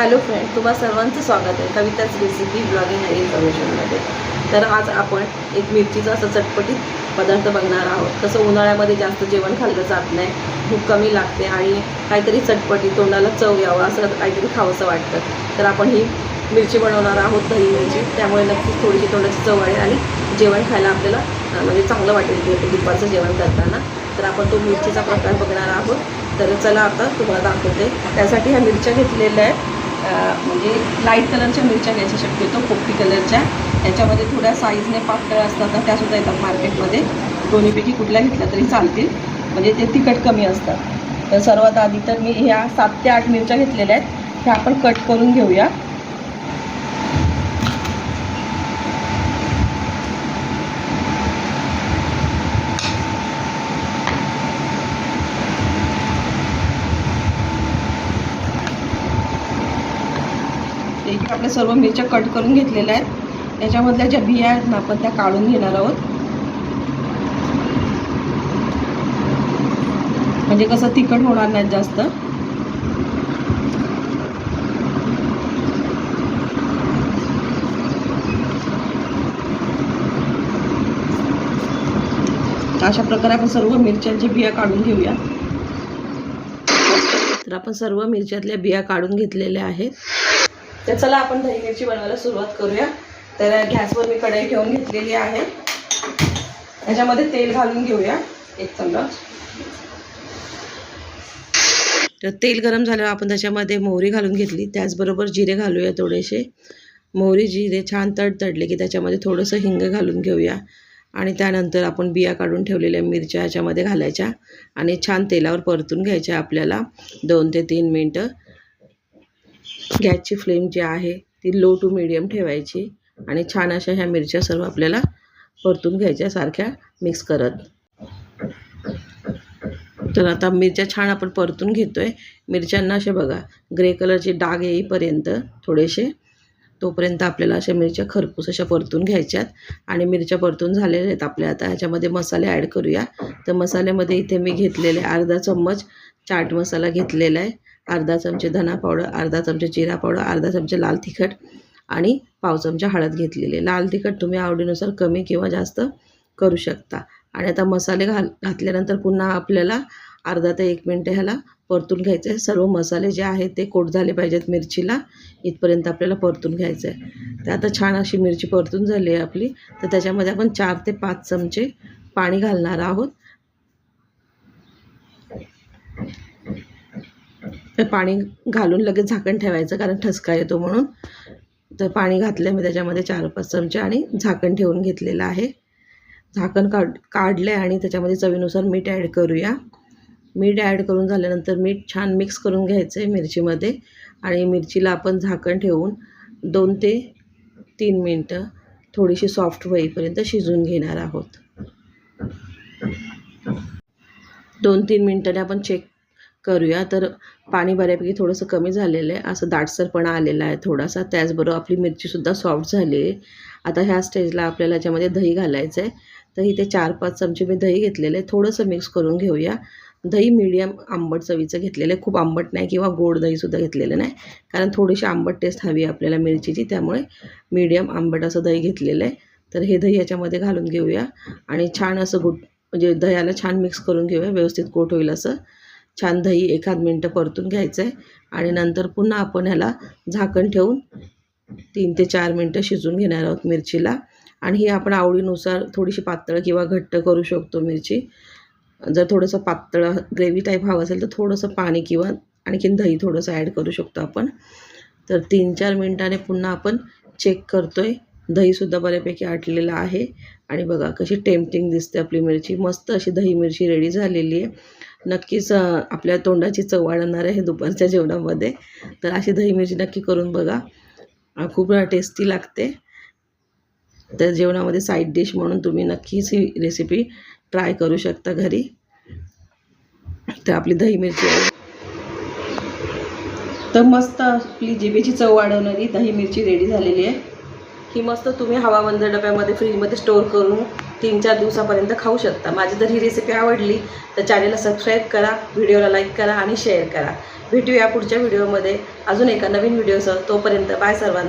Hello friend तुम्हा सर्वांचं स्वागत आहे. कविताच रेसिपी ब्लॉगिंग आणि इन्फॉर्मेशनमध्ये तर आज आपण एक मिरचीचा असं चटपटीत पदार्थ बघणार आहोत. तसं उन्हाळ्यामध्ये जास्त जेवण खाल्लं जात नाही. भूक कमी लागते आणि काहीतरी चटपटी तोंडाला चव यावं असं काहीतरी खावंसं वाटतं. तर आपण ही मिरची बनवणार आहोत दही मिरची. त्यामुळे नक्कीच थोडीशी तोंडाची चव आहे आणि जेवण खायला आपल्याला म्हणजे चांगलं वाटेल ते दुपारचं जेवण करताना. तर आपण तो मिरचीचा प्रकार बघणार आहोत. तर चला आता तुम्हाला दाखवते. त्यासाठी ह्या मिरच्या घेतलेल्या आहेत. म्हणजे लाइट कलरच्या मिरच्या घ्यायच्या शक्यतो पोपटी कलरच्या याच्यामध्ये थोड्या साईजने पातळ असतात ना त्यासुद्धा येतात मार्केटमध्ये दोन्हीपैकी कुठल्या घेतल्या तरी चालतील. म्हणजे ते तिखट कमी असतात. तर सर्वात आधी तर मी ह्या सात ते आठ मिरच्या घेतलेल्या आहेत. ह्या आपण कट करून घेऊया. आपल्या सर्व मिरच्या कट करून घेतलेल्या आहेत. त्याच्यामधल्या ज्या बिया आहेत ना आपण त्या काढून घेणार आहोत. म्हणजे कसं तिखट होणार नाहीत जास्त. अशा प्रकारे आपण सर्व मिरच्यांच्या बिया काढून घेऊया. तर आपण सर्व मिरच्यातल्या बिया काढून घेतलेल्या आहेत. तर चला आपण दही मिरची बनवायला सुरुवात करूया. तर गॅसवर मी कढई घेऊन घेतलेली आहे. त्याच्यामध्ये तेल घालून घेऊया एक चमच. तर तेल गरम झाल्यावर आपण त्याच्यामध्ये मोहरी घालून घेतली. त्याचबरोबर जिरे घालूया थोडेसे. मोहरी जिरे छान तडतडले की त्याच्यामध्ये थोडंसं हिंग घालून घेऊया. आणि त्यानंतर आपण बिया काढून ठेवलेल्या मिरच्या ह्याच्यामध्ये घालायच्या. आणि छान तेलावर परतून घ्यायच्या आपल्याला दोन ते तीन मिनटं. गॅसची फ्लेम जी आहे ती लो टू मिडियम ठेवायची आणि छान अशा ह्या मिरच्या सर्व आपल्याला परतून घ्यायच्या सारख्या मिक्स करत. तर आता मिरच्या छान आपण परतून घेतो आहे मिरच्यांना असे बघा ग्रे कलरचे डाग येईपर्यंत थोडेसे तोपर्यंत आपल्याला अशा मिरच्या खरपूस अशा परतून घ्यायच्यात. आणि मिरच्या परतून झालेल्या आहेत आपल्या. आता ह्याच्यामध्ये मसाले ॲड करूया. तर मसाल्यामध्ये इथे मी घेतलेले अर्धा चम्मच चाट मसाला घेतलेला आहे. अर्धा चमचे धना पावडर अर्धा चमचे जिरा पावडर अर्धा चमचे लाल तिखट आणि पाव चमचा हळद घेतलेले. लाल तिखट तुम्ही आवडीनुसार कमी किंवा जास्त करू शकता. आणि आता मसाले घाल घातल्यानंतर पुन्हा आपल्याला अर्धा ते एक मिनटं ह्याला परतून घ्यायचं आहे सर्व मसाले जे आहेत ते कोट झाले पाहिजेत मिरचीला. इथपर्यंत आपल्याला परतून घ्यायचं आहे तर आता छान अशी मिरची परतून झाली आहे आपली. तर त्याच्यामध्ये आपण चार ते पाच चमचे पाणी घालणार आहोत. तर पाणी घालून लगेच झाकण ठेवायचं कारण ठसका येतो म्हणून. तर पाणी घातलं मी त्याच्यामध्ये चार पाच चमचे आणि झाकण ठेवून घेतलेलं आहे. झाकण काढ काढलं आहे आणि त्याच्यामध्ये चवीनुसार मीठ ॲड करूया. मीठ ॲड करून झाल्यानंतर मीठ छान मिक्स करून घ्यायचं आहे मिरचीमध्ये आणि मिरचीला आपण झाकण ठेवून दोन ते तीन मिनटं थोडीशी सॉफ्ट होईपर्यंत शिजून घेणार आहोत. दोन तीन मिनटाने आपण चेक करूया. तर पाणी बऱ्यापैकी थोडंसं कमी झालेलं आहे. असं दाटसरपणा आलेला आहे थोडासा. त्याचबरोबर आपली मिरचीसुद्धा सॉफ्ट झाली आहे. आता ह्या स्टेजला आपल्याला याच्यामध्ये दही घालायचं आहे तर इथे चार पाच चमचे मी दही घेतलेलं आहे. थोडंसं मिक्स करून घेऊया. दही मीडियम आंबट चवीचं घेतलेलं आहे. खूप आंबट नाही किंवा गोड दहीसुद्धा घेतलेलं नाही. कारण थोडीशी आंबट टेस्ट हवी आहे आपल्याला मिरचीची. त्यामुळे मीडियम आंबट असं दही घेतलेलं आहे. तर हे दही याच्यामध्ये घालून घेऊया. आणि छान असं गुट म्हणजे दह्याला छान मिक्स करून घेऊया. व्यवस्थित कोट होईल असं. छान दही एखाद मिनटं परतून घ्यायचं आहे आणि नंतर पुन्हा आपण ह्याला झाकण ठेवून तीन ते चार मिनटं शिजून घेणार आहोत मिरचीला. आणि ही आपण आवडीनुसार थोडीशी पातळ किंवा घट्ट करू शकतो मिरची. जर थोडंसं पातळ ग्रेव्ही टाईप हवं असेल तर थोडंसं पाणी किंवा आणखीन दही थोडंसं ॲड करू शकतो आपण. तर तीन चार मिनटाने पुन्हा आपण चेक करतो आहे दहीसुद्धा बऱ्यापैकी आटलेलं आहे. आणि बघा कशी टेम्पटिंग दिसते आपली मिरची. मस्त अशी दही मिरची रेडी झालेली आहे. नक्कीच आपल्या तोंडाची चव वाढवणार आहे दुपारच्या जेवणामध्ये. तर अशी दही मिरची नक्की करून बघा. खूप टेस्टी लागते. तर जेवणामध्ये साईड डिश म्हणून तुम्ही नक्कीच ही रेसिपी ट्राय करू शकता घरी. तर आपली दही मिरची तर मस्त आपली जिबेची चव वाढवणारी दही मिरची रेडी झालेली आहे. ही मस्त तुम्ही हवाबंद डब्यामध्ये फ्रीजमध्ये स्टोअर करून तीन चार दिवसापर्यंत खाऊ शकता. माझी जर ही रेसिपी आवडली तर चॅनलला सबस्क्राईब करा व्हिडिओला लाईक करा आणि शेअर करा. भेटूया पुढच्या व्हिडिओमध्ये अजून एका नवीन व्हिडिओसह तोपर्यंत बाय सर्वांना.